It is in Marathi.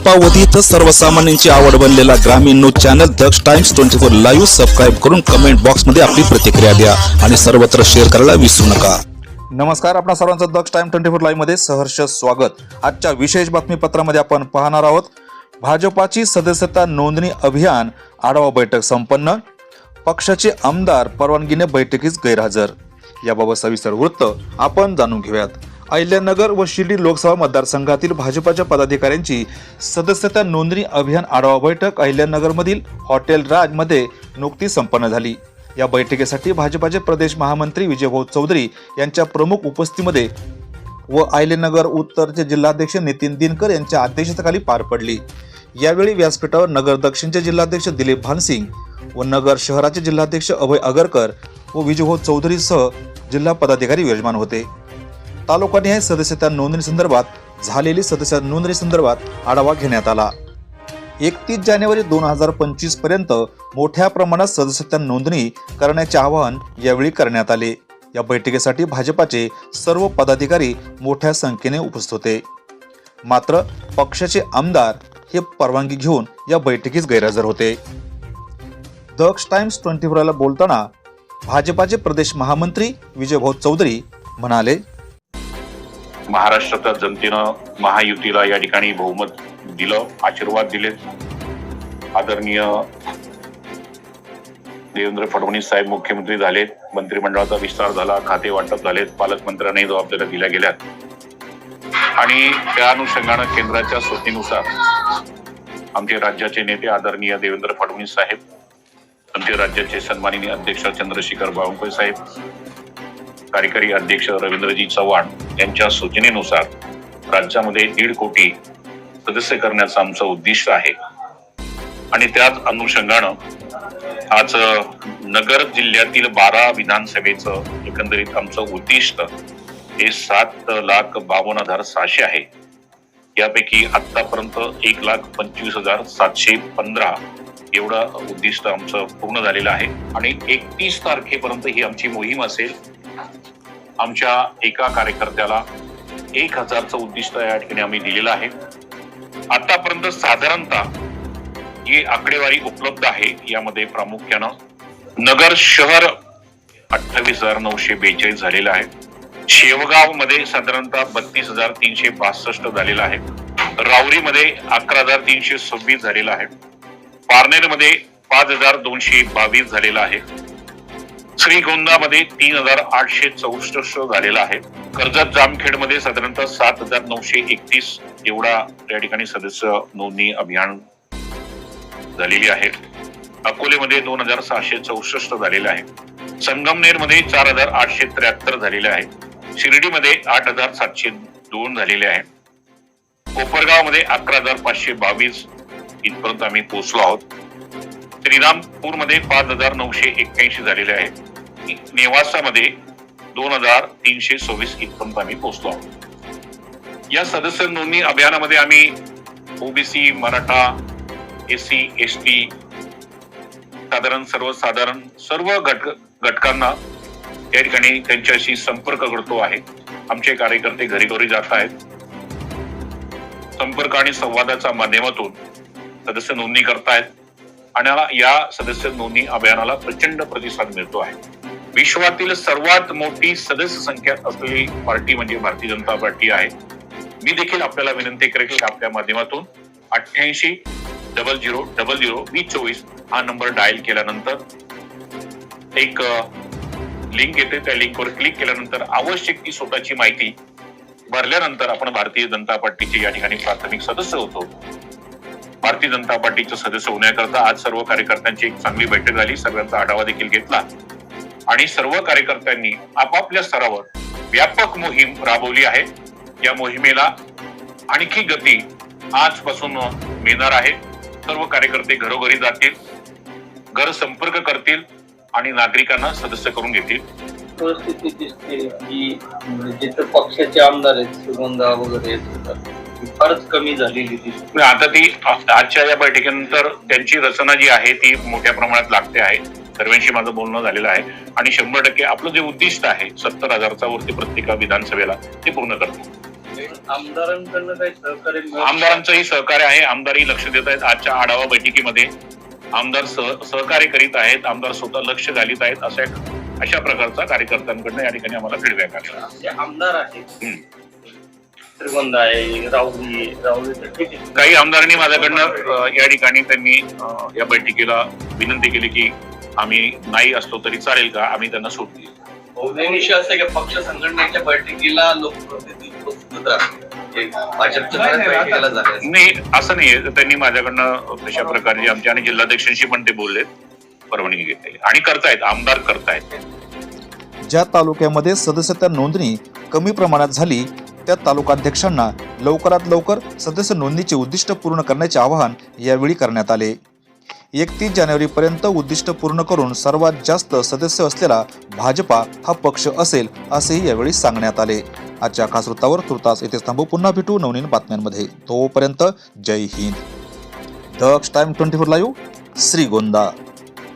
अल्पावधीत सर्वसामान्यांची आवड बनलेला ग्रामीण news channel Daksh times twenty four live subscribe करून कमेंट बॉक्समध्ये आपली प्रतिक्रिया द्या आणि सर्वत्र शेअर करायला विसरू नका. नमस्कार आपणा सर्वांचं दक्ष टाइम ट्वेंटी फोर लाईव्हमध्ये सहर्ष स्वागत. आजच्या विशेष बातमीपत्रामध्ये आपण पाहणार आहोत भाजपाची सदस्यता नोंदणी अभियान आढावा बैठक संपन्न पक्षाचे आमदार परवानगीने बैठकीस गैरहजर. याबाबत सविस्तर वृत्त आपण जाणून घेऊयात. अहिल्यानगर व शिर्डी लोकसभा मतदारसंघातील भाजपाच्या पदाधिकाऱ्यांची सदस्यता नोंदणी अभियान आढावा बैठक अहिल्यानगरमधील हॉटेल राजमध्ये नुकतीच संपन्न झाली. या बैठकीसाठी भाजपाचे प्रदेश महामंत्री विजयभाऊ चौधरी यांच्या प्रमुख उपस्थितीमध्ये व अहिल्यानगर उत्तरचे जिल्हाध्यक्ष नितीन दिनकर यांच्या अध्यक्षतेखाली पार पडली. यावेळी व्यासपीठावर नगर दक्षिणचे जिल्हाध्यक्ष दिलीप भानसिंग व नगर शहराचे जिल्हाध्यक्ष अभय अगरकर व विजयभाऊ चौधरीसह जिल्हा पदाधिकारी विराजमान होते. तालुकानिहाय सदस्यता नोंदणी संदर्भात झालेली सदस्य नोंदणी संदर्भात आढावा घेण्यात आला. एकतीस जानेवारी दोन हजार पंचवीसपर्यंत मोठ्या प्रमाणात सदस्यता नोंदणी करण्याचे आवाहन यावेळी करण्यात आले. या बैठकीसाठी भाजपाचे सर्व पदाधिकारी मोठ्या संख्येने उपस्थित होते. मात्र पक्षाचे आमदार हे परवानगी घेऊन या बैठकीस गैरहजर होते. दक्ष टाइम्स ट्वेंटी फोरला बोलताना भाजपाचे प्रदेश महामंत्री विजयभाऊ चौधरी म्हणाले महाराष्ट्राच्या जनतेनं महायुतीला या ठिकाणी बहुमत दिलं आशीर्वाद दिले. आदरणीय देवेंद्र फडणवीस साहेब मुख्यमंत्री झालेत मंत्रिमंडळाचा विस्तार झाला खाते वाटप झालेत पालकमंत्र्यांनाही जबाबदाऱ्या दिल्या गेल्यात. आणि त्या अनुषंगानं केंद्राच्या सूचनेनुसार आमचे राज्याचे नेते आदरणीय देवेंद्र फडणवीस साहेब आमचे राज्याचे सन्माननीय अध्यक्ष चंद्रशेखर बावनकुळे साहेब कार्यकारी अध्यक्ष रवींद्रजी चव्हाण यांच्या सूचनेनुसार राज्यामध्ये दीड कोटी सदस्य करण्याचं आमचं उद्दिष्ट आहे. आणि त्याच अनुषंगानं आज नगर जिल्ह्यातील बारा विधानसभेचं एकंदरीत आमचं उद्दिष्ट हे सात लाख बावन्न हजार सहाशे आहे. यापैकी आतापर्यंत एक लाख पंचवीस हजार सातशे पंधरा एवढं उद्दिष्ट आमचं पूर्ण झालेलं आहे. आणि एकतीस तारखेपर्यंत ही आमची मोहीम असेल आमच्या एका कार्यकर्त्याला एक हजारचं उद्दिष्ट या ठिकाणी आम्ही दिलेलं आहे. आतापर्यंत साधारणतः जी आकडेवारी उपलब्ध आहे यामध्ये प्रामुख्यानं नगर शहर अठ्ठावीस हजार नऊशे बेचाळीस झालेलं आहे. शेवगावमध्ये साधारणतः बत्तीस हजार तीनशे बासष्ट झालेलं आहे. रावरीमध्ये अकरा हजार तीनशे सव्वीस झालेलं आहे. पारनेरमध्ये पाच हजार दोनशे बावीस झालेलं आहे. श्रीगोंदामध्ये तीन हजार आठशे चौसष्ट झालेला आहे. कर्जत जामखेडमध्ये साधारणतः सात हजार नऊशे एकतीस एवढा त्या ठिकाणी सदस्य नोंदणी अभियान झालेली आहे. अकोलेमध्ये दोन हजार सहाशे चौसष्ट झालेले आहे. संगमनेरमध्ये चार हजार आठशे त्र्याहत्तर झालेले आहे. शिर्डीमध्ये आठ हजार सातशे दोन झालेले आहे. कोपरगावमध्ये अकरा हजार पाचशे बावीस इथपर्यंत आम्ही पोहोचलो आहोत. श्रीरामपूरमध्ये पाच हजार नऊशे एक्क्याऐंशी झालेले आहे. नेवासामध्ये दोन हजार तीनशे सव्वीस इथपर्यंत आम्ही पोहोचलो आहोत. या सदस्य नोंदणी अभियानामध्ये आम्ही OBC Maratha S C S T साधारण सर्वसाधारण सर्व घटक घटकांना या ठिकाणी त्यांच्याशी संपर्क करतो आहे. आमचे कार्यकर्ते घरी घरी जात आहेत. संपर्क आणि संवादाच्या माध्यमातून सदस्य नोंदणी करतायत. आणि या सदस्य नोंदणी अभियानाला प्रचंड प्रतिसाद मिळतो आहे. विश्वातील सर्वात मोठी सदस्य संख्या असलेली पार्टी म्हणजे भारतीय जनता पार्टी आहे. मी देखील आपल्याला विनंती करेल की आपल्या माध्यमातून अठ्ठ्याऐंशी डबल झिरो डबल झिरो वीस चोवीस हा नंबर डायल केल्यानंतर एक लिंक येते. त्या लिंकवर क्लिक केल्यानंतर आवश्यक ती स्वतःची माहिती भरल्यानंतर आपण भारतीय जनता पार्टीचे या ठिकाणी प्राथमिक सदस्य होतो. भारतीय जनता पार्टीचे सदस्य होण्याकरता आज सर्व कार्यकर्त्यांची एक चांगली बैठक झाली. सगळ्यांचा आढावा देखील घेतला. आणि सर्व कार्यकर्त्यांनी आपापल्या स्तरावर व्यापक मोहीम राबवली आहे. या मोहिमेला आणखी गती आजपासून मिळणार आहे. सर्व कार्यकर्ते घरोघरी जातील घर संपर्क करतील आणि नागरिकांना सदस्य करून घेतील. परिस्थिती दिसते की म्हणजे जिथं पक्षाचे आमदार आहेत सुगंधा वगैरे फारच कमी झालेली दिसते. आता ती आजच्या या बैठकीनंतर त्यांची रचना जी आहे ती मोठ्या प्रमाणात लागते आहे. सर्वांशी माझं बोलणं झालेलं आहे. आणि शंभर टक्के आपलं जे उद्दिष्ट आहे सत्तर हजारचा वरती प्रत्येक विधानसभेला ते पूर्ण करतो. आमदारांकडनं काही सहकार्य आमदारांचंही सहकार्य आहे. आमदारही लक्ष देत आहेत. आजच्या आढावा बैठकीमध्ये आमदार सह- सहकार्य करीत आहेत. आमदार स्वतः लक्ष घालीत आहेत. अशा अशा प्रकारचा कार्यकर्त्यांकडनं या ठिकाणी आम्हाला फीडबॅक आला. जे आमदार आहेत. हम्म. श्रीगोंदा आहे राहुली आहे, राहुली तर ठीक आहे. काही आमदारांनी माझ्याकडनं अ, या ठिकाणी त्यांनी अ, या बैठकीला विनंती केली की आम्ही नाही असलो तरी चालेल का? आम्ही त्यांना सूट दिली विषय असा आहे की पक्ष संघटनेच्या बैठकीला लोकप्रतिनिधी उपस्थित राहतात. हे भाजपच्या बऱ्याच बैठकीला झाले नाही असं नाहीये त्यांनी माझ्याकडनं तशा प्रकारची आमच्या आणि जिल्हाध्यक्षांशी पण ते बोललेत. परवानगी घेतलेली. आणि करतायत आमदार करतायत. ज्या तालुक्यामध्ये सदस्यता नोंदणी कमी प्रमाणात झाली त्या तालुकाध्यक्षांना लवकरात लवकर सदस्य नोंदणीचे उद्दिष्ट पूर्ण करण्याचे आवाहन यावेळी करण्यात आले. एकतीस जानेवारीपर्यंत उद्दिष्ट पूर्ण करून सर्वात जास्त सदस्य असलेला भाजपा हा पक्ष असेल असेही यावेळी सांगण्यात आले. आजच्या खास वृत्तावर तुर्तास येथे थांबू. पुन्हा भेटू नवनीन बातम्यांमध्ये. तोपर्यंत जय Hind. Daksh time twenty four live Shrigonda.